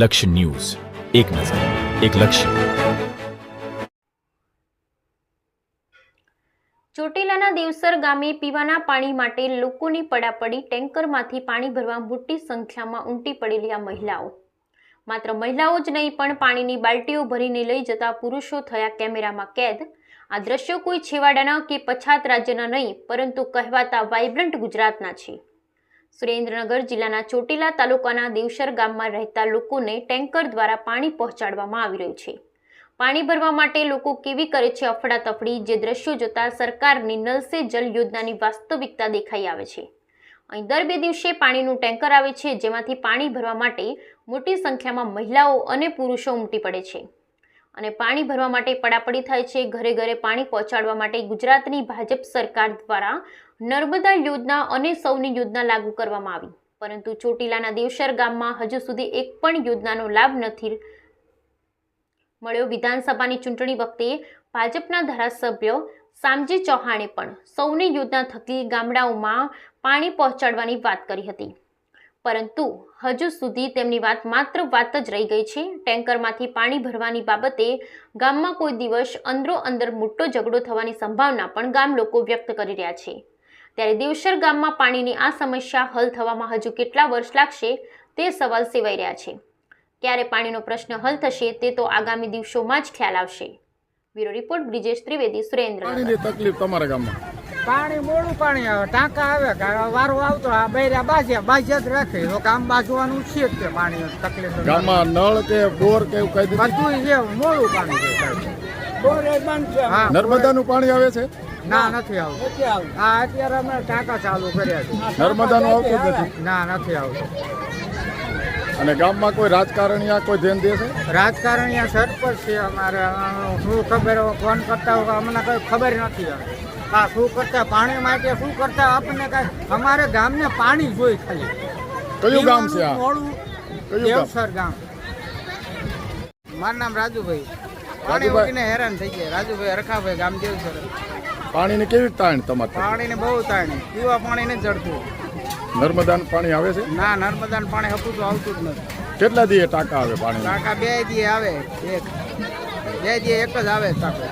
લક્ષ્ય ન્યૂઝ. એક નજર, એક લક્ષ્ય. ચોટીલાના દેવસર ગામે પીવાના પાણી માટે લોકોની પડાપડી ટેન્કરમાંથી પાણી ભરવા મોટી સંખ્યામાં ઉમટી પડેલી આ મહિલાઓ. માત્ર મહિલાઓ જ નહીં, પણ પાણીની બાલટીઓ ભરીને લઈ જતા પુરુષો થયા કેમેરામાં કેદ. આ દ્રશ્યો કોઈ છેવાડાના કે પછાત રાજ્યના નહીં, પરંતુ કહેવાતા વાઇબ્રન્ટ ગુજરાતના છે. સુરેન્દ્રનગર જિલ્લાના ચોટીલા તાલુકાના દેવસર ગામમાં રહેતા લોકોને ટેન્કર દ્વારા પાણી પહોંચાડવામાં આવી રહ્યું છે. પાણી ભરવા માટે લોકો કેવી કરે છે અફડાતફડી જે દ્રશ્યો જોતા સરકારની નલ સે જલ યોજનાની વાસ્તવિકતા દેખાઈ આવે છે. અહીં દર બે દિવસે પાણીનું ટેન્કર આવે છે જેમાંથી પાણી ભરવા માટે મોટી સંખ્યામાં મહિલાઓ અને પુરુષો ઉમટી પડે છે. અને પાણી ભરવા માટે પડાપડી થાય છે. ઘરે ઘરે પાણી પહોંચાડવા માટે ગુજરાતની ભાજપ સરકાર દ્વારા નર્મદા યોજના અને સૌની યોજના લાગુ કરવામાં આવી. પરંતુ ચોટીલાના દેવસર ગામમાં હજુ સુધી એક પણ યોજનાનો લાભ નથી મળ્યો. વિધાનસભાની ચૂંટણી વખતે ભાજપના ધારાસભ્ય સામજી ચૌહાણે પણ સૌની યોજના થકી ગામડાઓમાં પાણી પહોંચાડવાની વાત કરી હતી. પરંતુ હજુ સુધી તેમની વાત માત્ર વાત જ રહી ગઈ છે. ટેન્કરમાંથી પાણી ભરવાની બાબતે ગામમાં કોઈ દિવસ અંદરો અંદર મોટો ઝઘડો થવાની સંભાવના પણ ગામ લોકો વ્યક્ત કરી રહ્યા છે. ત્યારે દેવસર ગામમાં પાણીની આ સમસ્યા હલ થવામાં હજુ કેટલા વર્ષ લાગશે તે સવાલ સેવાઈ રહ્યા છે. ક્યારે પાણીનો પ્રશ્ન હલ થશે તે તો આગામી દિવસોમાં જ ખ્યાલ આવશે. બ્યુરો રિપોર્ટ બ્રિજેશ ત્રિવેદી સુરેન્દ્ર તકલીફ તમારા ગામમાં? પાણી મોડું પાણી આવે ટાંકા આવે વારો આવતો આ બૈરા બાજ્યા બાજ્યા જ રાખે. તો કામ બાજવાનું છે જ તે પાણી તકલીફ ગામમાં નળ કે બોર કે એવું કઈ દીધું? બધું છે મોડું પાણી છે નર્મદાનું પાણી આવે છે? ના નથી આવતું. હા અત્યારે અમે ટાંકા ચાલુ કર્યા છે. નર્મદાનું આવતું નથી? ના નથી આવતું. અને ગામમાં કોઈ રાજકારણીયા કોઈ ધ્યાન દે છે? રાજકારણીયા સરપંચ છે અમારે. શું ખબર ફોન કરતા હોય અમને કઈ ખબર નથી હવે. હા શું કરતા? પાણી માટે શું કરતા? આપણને કઈ અમારે ગામને પાણી જોઈ ખાલી. કયું ગામ છે આ? કયું દેવસર ગામ. મારું નામ રાજુભાઈ. પાણી. ઉગીને હેરાન થઈ ગયા. રાજુભાઈ રખાભાઈ ગામ દેવસર. પાણીની કેવી તાણ તમારે પાણીને બહુ તાણ. પીવા પાણી ને જડતું. નર્મદાનું પાણી આવે છે? ના નર્મદાનું પાણી હતું તો આવતું જ નથી. કેટલા દીએ ટાંકા આવે પાણી ટાંકા બે દી આવે એક. બે દી એક જ આવે ટાંકો.